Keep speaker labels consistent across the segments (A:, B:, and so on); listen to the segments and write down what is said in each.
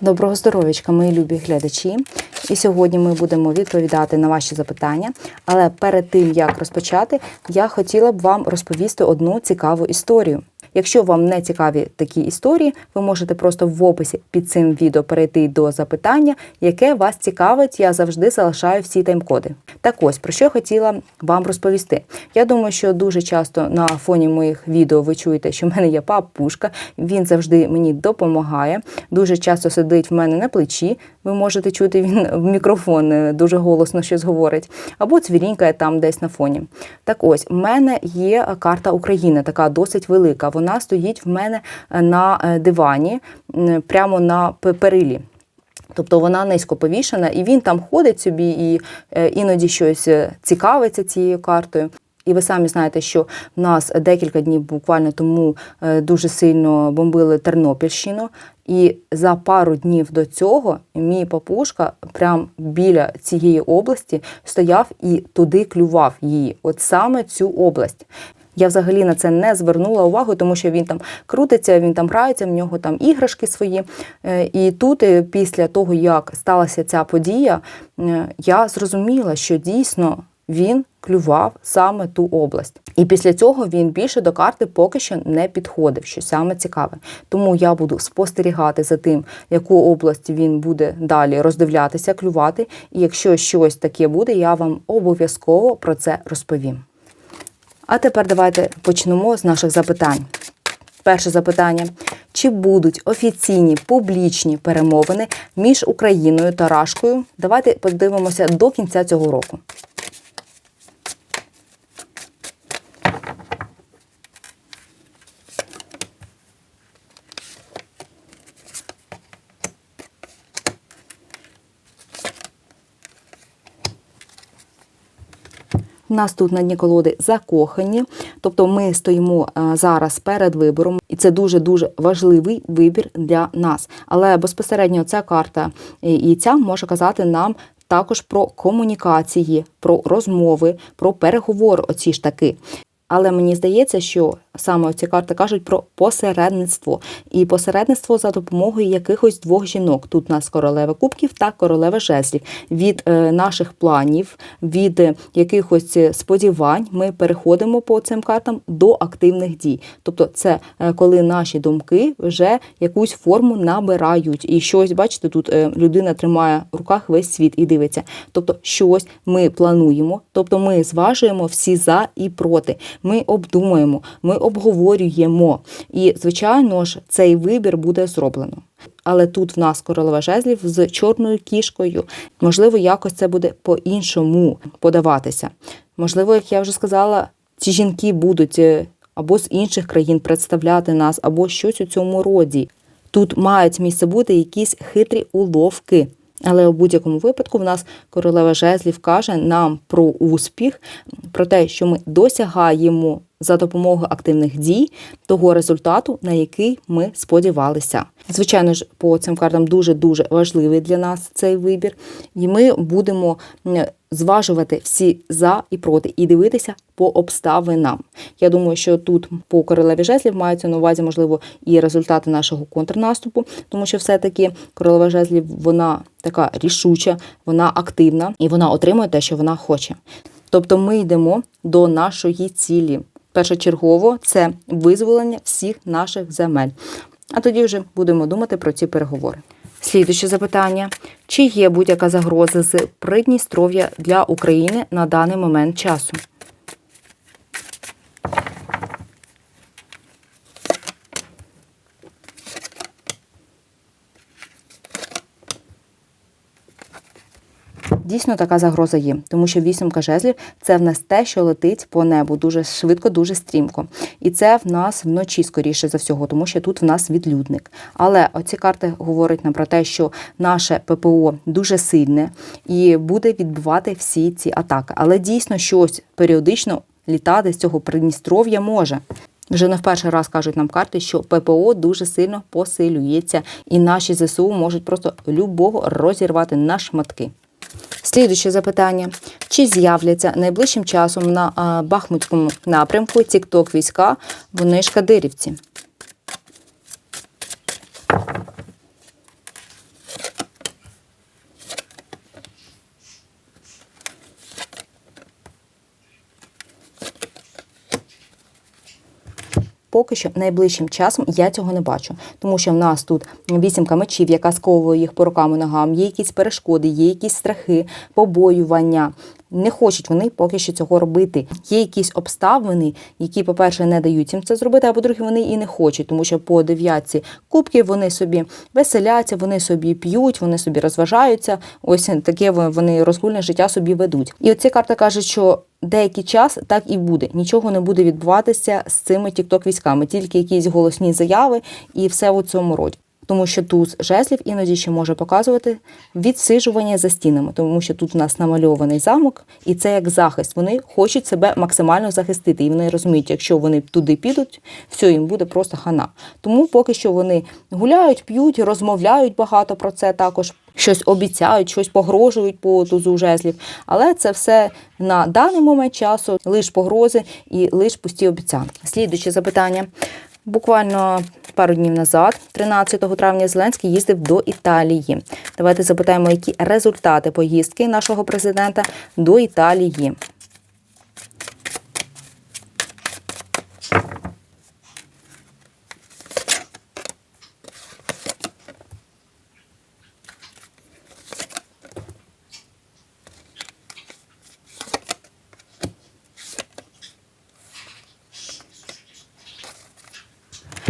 A: Доброго здоров'ячка, мої любі глядачі. І сьогодні ми будемо відповідати на ваші запитання. Але перед тим як розпочати, я хотіла б вам розповісти одну цікаву історію. Якщо вам не цікаві такі історії, ви можете просто в описі під цим відео перейти до запитання, яке вас цікавить. Я завжди залишаю всі тайм-коди. Так ось про що я хотіла вам розповісти. Я думаю, що дуже часто на фоні моїх відео ви чуєте, що в мене є папушка. Він завжди мені допомагає. Дуже часто сидить в мене на плечі. Ви можете чути він в мікрофон е, дуже голосно щось говорить, або цвірінькає там десь на фоні. Так ось, в мене є карта України, така досить велика. Вона стоїть в мене е, на е, дивані, прямо на перилі. Тобто вона низько повішена, і він там ходить собі і е, іноді щось цікавиться цією картою. І ви самі знаєте, що в нас декілька днів буквально тому дуже сильно бомбили Тернопільщину. І за пару днів до цього мій папушка прям біля цієї області стояв і туди клював її, от саме цю область. Я взагалі на це не звернула увагу, тому що він там крутиться, він там грається, в нього там іграшки свої. Е, І тут, е, після того, як сталася ця подія, е, я зрозуміла, що дійсно він клював саме ту область. І після цього він більше до карти поки що не підходив, що саме цікаве. Тому я буду спостерігати за тим, яку область він буде далі роздивлятися, клювати. І якщо щось таке буде, я вам обов'язково про це розповім. А тепер давайте почнемо з наших запитань. Перше запитання: чи будуть офіційні публічні перемовини між Україною та Рашкою? Давайте подивимося до кінця цього року. Нас тут на дні колоди закохані, тобто ми стоїмо е, зараз перед вибором, і це дуже дуже важливий вибір для нас. Але безпосередньо ця карта е, і ця може казати нам. Також про комунікації, про розмови, про переговори, оці ж таки. Але мені здається, що саме ці карти кажуть про посередництво. І посередництво за допомогою якихось двох жінок. Тут у нас королева кубків та королева жезлів. Від е, наших планів, від е, якихось сподівань ми переходимо по цим картам до активних дій. Тобто, це е, коли наші думки вже якусь форму набирають. І щось, бачите, тут людина тримає в руках весь світ і дивиться. Тобто, щось ми плануємо, тобто ми зважуємо всі за і проти. Ми обдумуємо, ми обговорюємо. І, звичайно ж, цей вибір буде зроблено. Але тут в нас королева жезлів з чорною кішкою. Можливо, якось це буде по-іншому подаватися. Можливо, як я вже сказала, ці жінки будуть е, або з інших країн представляти нас, або щось у цьому роді. Тут мають місце бути якісь хитрі уловки. Але у будь-якому випадку в нас королева жезлів каже нам про успіх, про те, що ми досягаємо за допомогою активних дій того результату, на який ми сподівалися. Звичайно ж, по цим картам дуже дуже важливий для нас цей вибір, і ми будемо зважувати всі за і проти, і дивитися по обставинам. Я думаю, що тут по королеві жезлів маються на увазі, можливо, і результати нашого контрнаступу, тому що все-таки королева жезлів вона така рішуча, вона активна і вона отримує те, що вона хоче. Тобто ми йдемо до нашої цілі. Першочергово це визволення всіх наших земель. А тоді вже будемо думати про ці переговори. Слідуюче запитання: чи є будь-яка загроза з Придністров'я для України на даний момент часу? Дійсно, така загроза є, тому що вісімка жезлів це в нас те, що летить по небу дуже швидко, дуже стрімко. І це в нас вночі, скоріше за всього, тому що тут в нас відлюдник. Але оці карти говорять нам про те, що наше ППО дуже сильне і буде відбивати всі ці атаки. Але дійсно щось періодично літати з цього Придністров'я може. Вже не в перший раз кажуть нам карти, що ППО дуже сильно посилюється, і наші ЗСУ можуть просто любого розірвати на шматки. Слідуюче запитання: чи з'являться найближчим часом на Бахмутському напрямку Тікток війська? Вони ж кадирівці? Поки що найближчим часом я цього не бачу, тому що в нас тут вісімка мечів, яка сковує їх по рукам і ногам, є якісь перешкоди, є якісь страхи, побоювання. Не хочуть вони поки що цього робити. Є якісь обставини, які, по-перше, не дають їм це зробити, а по-друге, вони і не хочуть, тому що по дев'ятці кубків вони собі веселяться, вони собі п'ють, вони собі розважаються. Ось таке вони розгульне життя собі ведуть. І оці карти кажуть, що деякий час так і буде. Нічого не буде відбуватися з цими тікток військами, тільки якісь голосні заяви і все у цьому роді. Тому що туз жезлів іноді ще може показувати відсижування за стінами, тому що тут у нас намальований замок, і це як захист. Вони хочуть себе максимально захистити. І вони розуміють, якщо вони туди підуть, все їм буде просто хана. Тому поки що вони гуляють, п'ють, розмовляють багато про це також. Щось обіцяють, щось погрожують по тузу жезлів, але це все на даний момент часу лише погрози і лише пусті обіцянки. Слідуюче запитання. Буквально пару днів назад, 13 травня, Зеленський їздив до Італії. Давайте запитаємо, які результати поїздки нашого президента до Італії.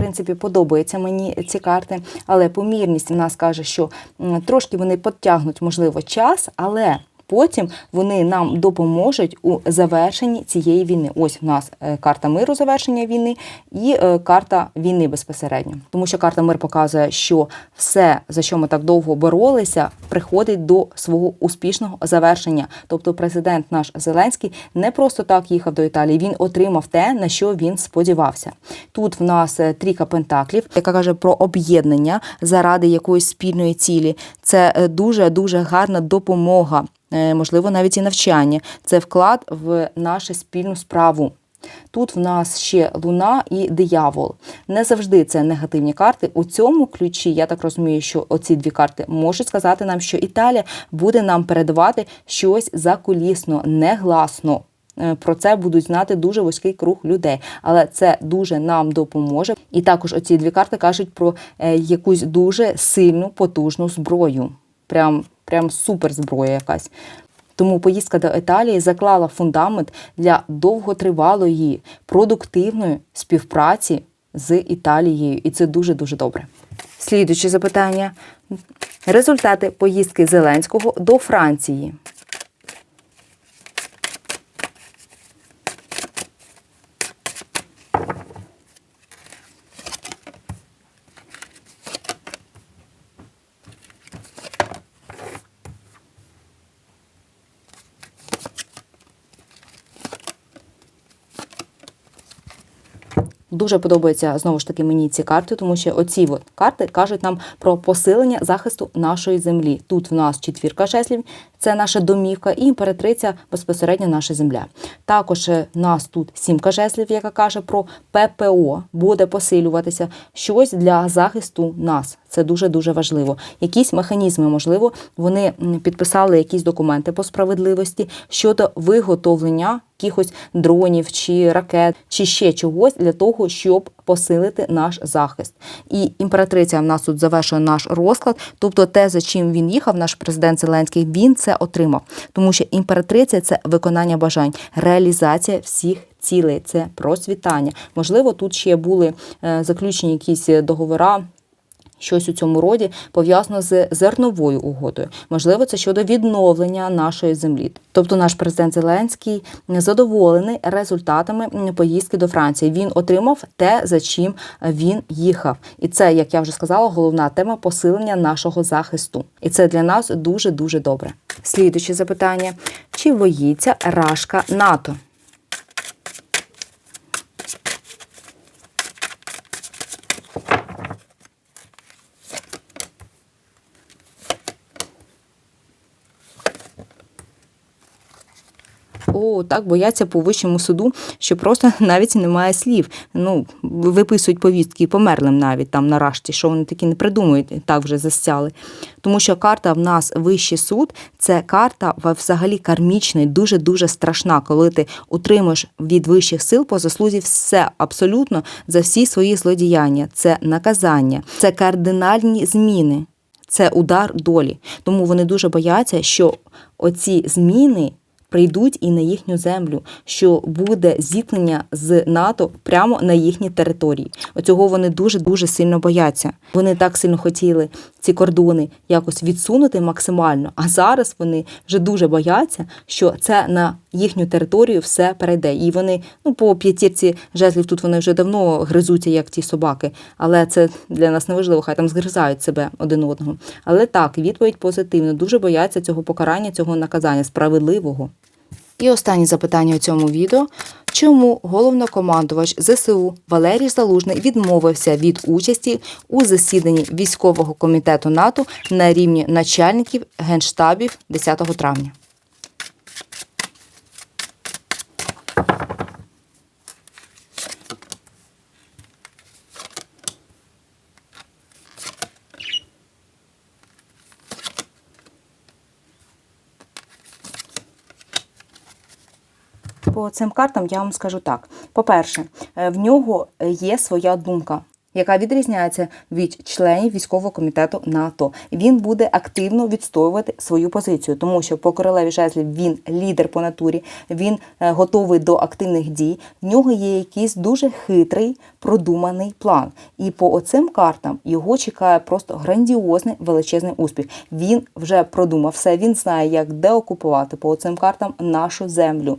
A: Принципі, подобаються мені ці карти, але помірність в нас каже, що трошки вони потягнуть, можливо, час, але потім вони нам допоможуть у завершенні цієї війни. Ось в нас е, карта миру завершення війни і е, карта війни безпосередньо. Тому що карта мир показує, що все, за що ми так довго боролися, приходить до свого успішного завершення. Тобто, президент наш Зеленський не просто так їхав до Італії, він отримав те, на що він сподівався. Тут в нас е, трійка пентаклів, яка каже про об'єднання заради якоїсь спільної цілі. Це дуже дуже гарна допомога. Е, Можливо, навіть і навчання. Це вклад в нашу спільну справу. Тут в нас ще луна і диявол. Не завжди це негативні карти. У цьому ключі я так розумію, що оці дві карти можуть сказати нам, що Італія буде нам передавати щось закулісно, негласно. Е, Про це будуть знати дуже вузький круг людей, але це дуже нам допоможе. І також оці дві карти кажуть про е, якусь дуже сильну, потужну зброю. Прям, прям супер зброя якась. Тому поїздка до Італії заклала фундамент для довготривалої, продуктивної співпраці з Італією, і це дуже дуже добре. Слідуюче запитання: результати поїздки Зеленського до Франції. Дуже подобаються знову ж таки мені ці карти, тому що оці от карти кажуть нам про посилення захисту нашої землі. Тут в нас четвірка жезлів, це наша домівка, і імператриця безпосередньо наша земля. Також е, нас тут сімка жезлів, яка каже про ППО, буде посилюватися щось для захисту нас. Це дуже дуже важливо. Якісь механізми, можливо, вони підписали якісь документи по справедливості щодо виготовлення якихось дронів чи ракет, чи ще чогось для того, щоб посилити наш захист. І імператриця в нас тут завершує наш розклад. Тобто, те, за чим він їхав, наш президент Зеленський, він це отримав. Тому що імператриця це виконання бажань, реалізація всіх. Цілей це процвітання. Можливо, тут ще були е, заключені якісь договора щось у цьому роді пов'язано з зерновою угодою. Можливо, це щодо відновлення нашої землі. Тобто, наш президент Зеленський задоволений результатами поїздки до Франції. Він отримав те, за чим він їхав, і це, як я вже сказала, головна тема посилення нашого захисту. І це для нас дуже дуже добре. Слідуюче запитання: чи боїться Рашка НАТО? О, так бояться по вищому суду, що просто навіть немає слів. Ну, виписують повістки померлим навіть там нарешті, що вони такі не придумують, так вже застяли. Тому що карта в нас вищий суд це карта взагалі кармічна, і дуже-дуже страшна, коли ти отримуєш від вищих сил по заслузі все абсолютно за всі свої злодіяння. Це наказання, це кардинальні зміни, це удар долі. Тому вони дуже бояться, що оці зміни. Прийдуть і на їхню землю, що буде зіткнення з НАТО прямо на їхній території. Оцього вони дуже дуже сильно бояться. Вони так сильно хотіли ці кордони якось відсунути максимально. А зараз вони вже дуже бояться, що це на їхню територію все перейде. І вони ну по п'ятірці жезлів тут вони вже давно гризуться, як ті собаки. Але це для нас не важливо, хай там згризають себе один одного. Але так, відповідь позитивна. Дуже бояться цього покарання, цього наказання справедливого. І останнє запитання у цьому відео. Чому головнокомандувач ЗСУ Валерій Залужний відмовився від участі у засіданні військового комітету НАТО на рівні начальників генштабів 10 травня? По цим картам я вам скажу так: по-перше, е, в нього є своя думка. Яка відрізняється від членів військового комітету НАТО, він буде активно відстоювати свою позицію, тому що по королеві жезлів він лідер по натурі, він е, готовий до активних дій. В нього є якийсь дуже хитрий продуманий план. І по оцим картам його чекає просто грандіозний величезний успіх. Він вже продумав все. Він знає, як деокупувати по оцим картам нашу землю.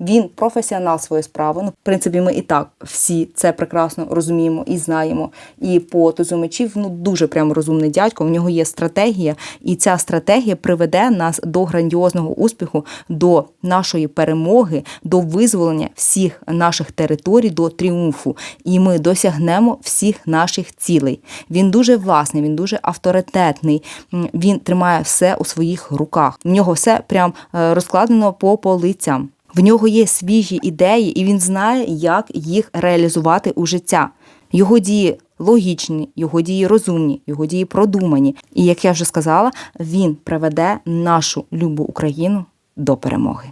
A: Він професіонал своєї справи. Ну, в принципі, ми і так всі це прекрасно розуміємо і знаємо. І по тузу мечів ну дуже прямо розумний дядько. В нього є стратегія, і ця стратегія приведе нас до грандіозного успіху, до нашої перемоги, до визволення всіх наших територій, до тріумфу. І ми досягнемо всіх наших цілей. Він дуже власний, він дуже авторитетний. Він тримає все у своїх руках. В нього все прям е, розкладено по полицям. В нього є свіжі ідеї, і він знає, як їх реалізувати у життя. Його дії логічні, його дії розумні, його дії продумані. І як я вже сказала, він приведе нашу любу Україну до перемоги.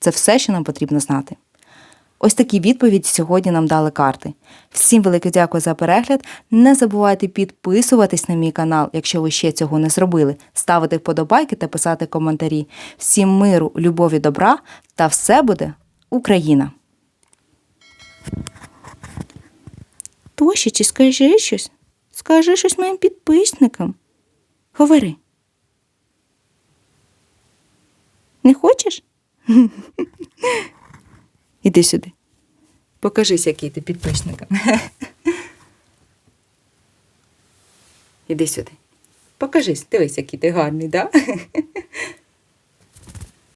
A: Це все, що нам потрібно знати. Ось такі відповіді сьогодні нам дали карти. Всім велике дякую за перегляд. Не забувайте підписуватись на мій канал, якщо ви ще цього не зробили, ставити вподобайки та писати коментарі. Всім миру, любові, добра та все буде Україна! Тоші, чи скажи щось? Скажи щось моїм підписникам. Говори. Не хочеш? Іди сюди. Покажись, який ти підписникам. Іди сюди. Покажись, дивись, який ти гарний, да?